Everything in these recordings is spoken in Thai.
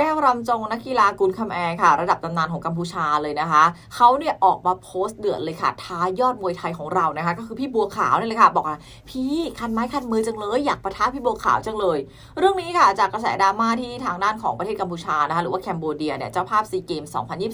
แก้วรำจงนักกีฬากุนคำแอร์ค่ะ ระดับตำนานของกัมพูชาเลยนะคะเขาเนี่ยออกมาโพสต์เดือดเลยค่ะ ท้ายอดมวยไทยของเรานะคะ ก็คือพี่บัวขาวนี่เลยค่ะ บอกว่าพี่คันไม้คันมือจังเลยอยากประท้าพี่บัวขาวจังเลย เรื่องนี้ค่ะจากกระแสดราม่าที่ทางด้านของประเทศกัมพูชานะคะหรือว่าแคนเบเดียเนี่ยเจ้าภาพซีเกม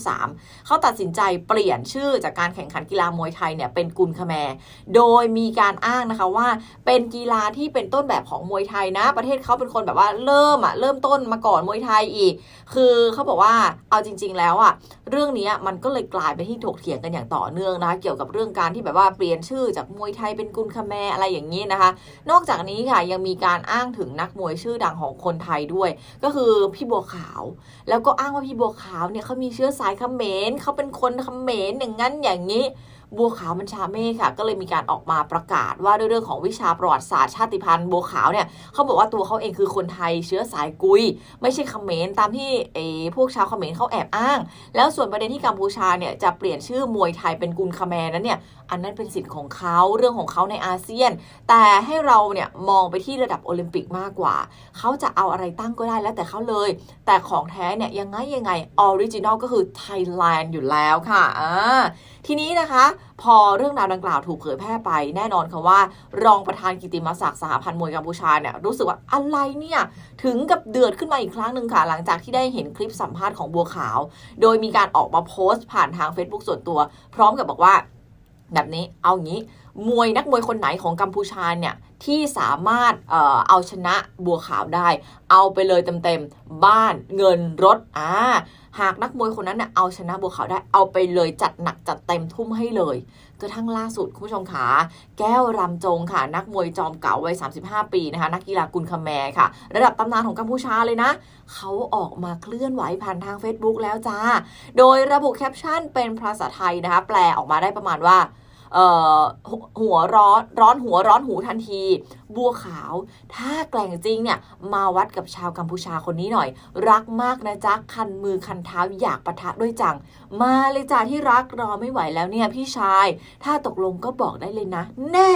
2023 เขาตัดสินใจเปลี่ยนชื่อจากการแข่งขันกีฬามวยไทยเนี่ยเป็นกุนคแมร์โดยมีการอ้างนะคะว่า เป็นกีฬาที่เป็นต้นแบบของมวยไทยนะ ประเทศเขาเป็นคนแบบว่าเริ่มอะเริ่มต้นมาก่อนมวยไทยอีกคือเขาบอกว่าเอาจริง ๆ แล้วอะเรื่องนี้มันก็เลยกลายไปนที่ถกเถียงกันอย่างต่อเนื่องนะคะเกี่ยวกับเรื่องการที่แบบว่าเปลี่ยนชื่อจากมวยไทยเป็นกุนคแมอะไรอย่างนี้นะคะ นอกจากนี้ค่ะยังมีการอ้างถึงนักมวยชื่อดังของคนไทยด้วย ก็คือพี่บัวขาว แล้วก็อ้างว่าพี่บัวขาวเนี่ยเขามีเชื้อสายเขมรเขาเป็นคนเขมรอย่างนั้นอย่างนี้ บัวขาวมันชาเม่ค่ะ ก็เลยมีการออกมาประกาศว่าด้วยเรื่องของวิชาประวัติศาสตร์ชาติพันธุ์บัวขาวเนี่ยเขาบอกว่าตัวเขาเองคือคนไทยเชื้อสายกุย ไม่ใช่เขมรตามที่เอพวกชาวเขมรเขาแอบอ้าง แล้วส่วนประเด็นที่กัมพูชาเนี่ยจะเปลี่ยนชื่อมวยไทยเป็นกุนคแมรนั้นเนี่ยอันนั้นเป็นสิทธิ์ของเขาเรื่องของเขาในอาเซียน แต่ให้เราเนี่ยมองไปที่ระดับโอลิมปิกมากกว่า เขาจะเอาอะไรตั้งก็ได้แล้วแต่เขาเลย แต่ของแท้เนี่ยยังไงยังไงออริจินอลก็คือไทยแลนด์อยู่แล้วค่ะอ่าทีนี้นะคะพอเรื่องราวดังกล่าวถูกเผยแพร่ไป แน่นอนค่ะว่า รองประธานกิติมศักดิ์สหพันธ์มวยกัมพูชาเนี่ยรู้สึกว่าอะไรเนี่ย ถึงกับเดือดขึ้นมาอีกครั้งหนึ่งค่ะ หลังจากที่ได้เห็นคลิปสัมภาษณ์ของบัวขาว โดยมีการออกมาโพสต์ผ่านทาง Facebook ส่วนตัว พร้อมกับบอกว่า แบบนี้เอางี้ มวยนักมวยคนไหนของกัมพูชาเนี่ยที่สามารถเออเอาชนะบัวขาวได้ เอาไปเลยเต็มๆบ้านเงินรถอ่าหากนักมวยคนนั้นเนี่ยเอาชนะบัวขาวได้เอาไปเลยจัดหนักจัดเต็มทุ่มให้เลยกระทั่งล่าสุดคุณผู้ชมขาแก้วรำจงค่ะ นักมวยจอมเก่าวัย 35 ปีนะคะ นักกีฬากุนคแมร์ค่ะ ระดับตำนานของกัมพูชาเลยนะ เขาออกมาเคลื่อนไหวผ่านทาง Facebook แล้วจ้า โดยระบุแคปชั่นเป็นภาษาไทยนะคะ แปลออกมาได้ประมาณว่า หัวร้อนร้อนหัวร้อนหูทันที บัวขาว ถ้าแกล่งจริงเนี่ยมาวัดกับชาวกัมพูชาคนนี้หน่อย รักมากนะจ๊ะคันมือคันเท้าอยากปะทะด้วยจัง มาเลยจ้าที่รักรอไม่ไหวแล้วเนี่ยพี่ชาย ถ้าตกลงก็บอกได้เลยนะ แน่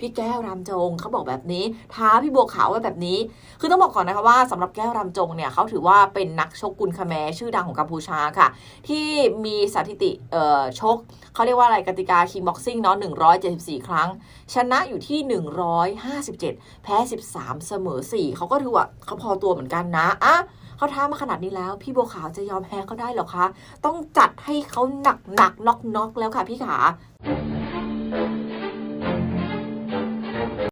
พี่แก้วรำจงเขาบอกแบบนี้ ท้าพี่บัวขาวไว้แบบนี้ คือต้องบอกก่อนนะคะว่าสำหรับแก้วรำจงเนี่ยเขาถือว่าเป็นนักชกกุนคแมร์ชื่อดังของกัมพูชาค่ะ ที่มีสถิติเอ่อชกเขาเรียกว่าอะไรกติกาคิงบ็อกซิ่งเนาะ174 ครั้ง ชนะอยู่ที่17 แพ้ 13 เสมอ 4 เขาก็ถือว่าเขาพอตัวเหมือนกันนะอะเขาท้ามาขนาดนี้แล้ว พี่โบขาวจะยอมแพ้เขาได้หรอคะ ต้องจัดให้เขาหนักหนักน็อกน็อกแล้วค่ะพี่ขา